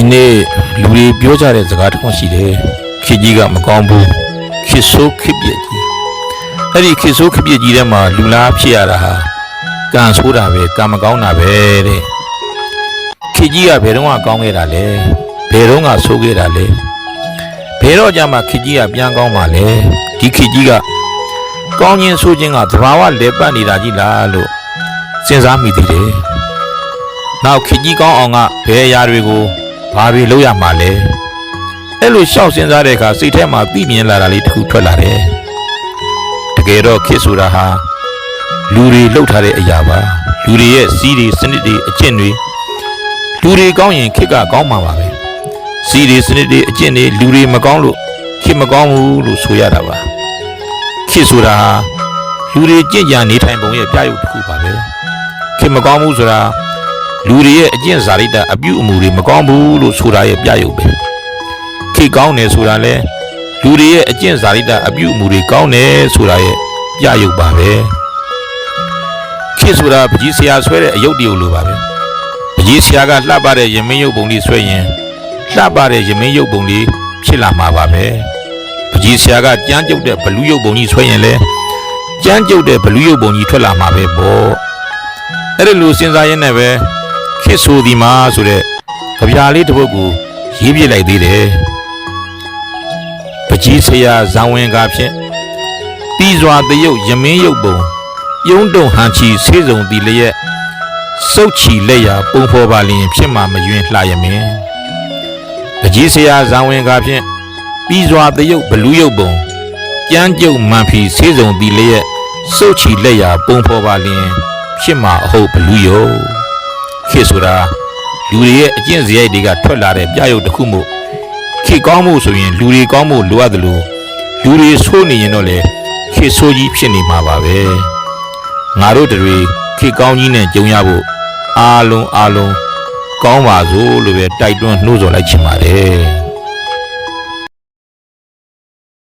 ဒီနေ့လူတွေပြောကြတဲ့စကားတစ်ခုရှိတယ်ခေကြီးကမကောင်းဘူးခေဆိုးခေပြက်ကြီးအဲ့ဒီခေဆိုးခေပြက်ကြီးထဲမှာလူလားဖြစ်ရတာဟာကံဆိုးတာပဲကံမကောင်းတာပဲတဲ့ခေကြီးကဘယ်တော့မှကောင်းခဲ့တာလဲဘယ်တော့မှဆိုးခဲ့တာလဲဘယ်တော့ကြမှာခေကြီးကပြန်ကောင်းပါလဲဒီခေကြီးကကောင်းခြင်းဆိုးခြင်းကသဘာဝလဲပတ်နေတာကြီးလားလို့စဉ်းစားမိသေးတယ်နောက်ခေကြီးကောင်းအောင်ကဘယ်အရာတွေကို ဘာတွေလုပ်ရမှာလဲအဲ့လိုရှောက်စဉ်းစားတဲ့အခါစိတ်ထဲမှာသိမြင်လာတာလေးတစ်ခုထွက်လာတယ်တကယ်တော့ခေတ်ဆိုတာဟာလူတွေလှုပ်ထားတဲ့အရာပါလူတွေရဲ့စီးတွေစနစ်တွေအကျင့်တွေလူတွေကောင်းရင်ခေတ်ကကောင်းမှာပါပဲစီးတွေစနစ်တွေအကျင့်တွေလူတွေမကောင်းလို့ခေတ်မကောင်းဘူးလို့ဆိုရတာပါခေတ်ဆိုတာဟာလူတွေကြင်ကြံနေထိုင်ပုံရဲ့ပြရုပ်တစ်ခုပါပဲခေတ်မကောင်းဘူးဆိုတာ လူတွေရဲ့အကျင့်စာရိတ္တအပြုအမူတွေမကောင်းဘူးလို့ဆိုတာရဲ့ပြရုပ်ပဲခေတ်ကောင်းတယ်ဆိုတာလဲလူတွေရဲ့အကျင့်စာရိတ္တအပြုအမူတွေကောင်းတယ်ဆိုတာရဲ့ပြရုပ်ပါပဲခေတ်ဆိုတာပကြီးဆရာဆွဲတဲ့အယုတ်တရုပ်လိုပါပဲပကြီးဆရာကလှပတဲ့ရမင်းရုပ်ပုံလေးဆွဲရင်လှပတဲ့ရမင်းရုပ်ပုံလေးဖြစ်လာမှာပါပဲပကြီးဆရာကကြမ်းကြုတ်တဲ့ဘလူးရုပ်ပုံကြီးဆွဲရင်လဲကြမ်းကြုတ်တဲ့ဘလူးရုပ်ပုံကြီးထွက်လာမှာပဲပေါ့အဲ့ဒီလိုစဉ်းစားရင်းနဲ့ပဲ ခေတ်ဆိုဒီမှာဆိုတဲ့ကြပြာလေးတစ်ပုဒ်ကိုရေးပြလိုက်သေးတယ်ပကြီးဆရာဇံဝင်ကားဖြင့်ပြီးစွာတရုတ်ယမင်းရုပ်ပုံပြုံးတုံဟန်ချီဆေးစုံတီလျက်စုတ်ချီလက်ရာပုံဖော်ပါလျင်ဖြစ်မှမယွင်းလှရမင်းပကြီးဆရာဇံဝင်ကားဖြင့်ပြီးစွာတရုတ်ဘလူးရုပ်ပုံကြမ်းကြုတ်မှန်ဖီဆေးစုံတီလျက်စုတ်ချီလက်ရာပုံဖော်ပါလျင်ဖြစ်မှအဟုတ်ဘလူးရုပ် ခေတ်ဆိုတာလူတွေရဲ့အကျင့်စရိုက်တွေကထွက်လာတဲ့ပြရုပ်တစ်ခုမို့ခေတ်ကောင်းမှုဆိုရင်လူတွေကောင်းမှုလိုအပ်တယ်လို့လူတွေဆိုးနေရင်တော့လေခေတ်ဆိုးကြီးဖြစ်နေမှာပါပဲငါတို့တွေခေတ်ကောင်းကြီးနဲ့ကြုံရဖို့အားလုံးအားလုံးကောင်းပါစို့လို့ပဲတိုက်တွန်းနှိုးဆော်လိုက်ချင်ပါတယ်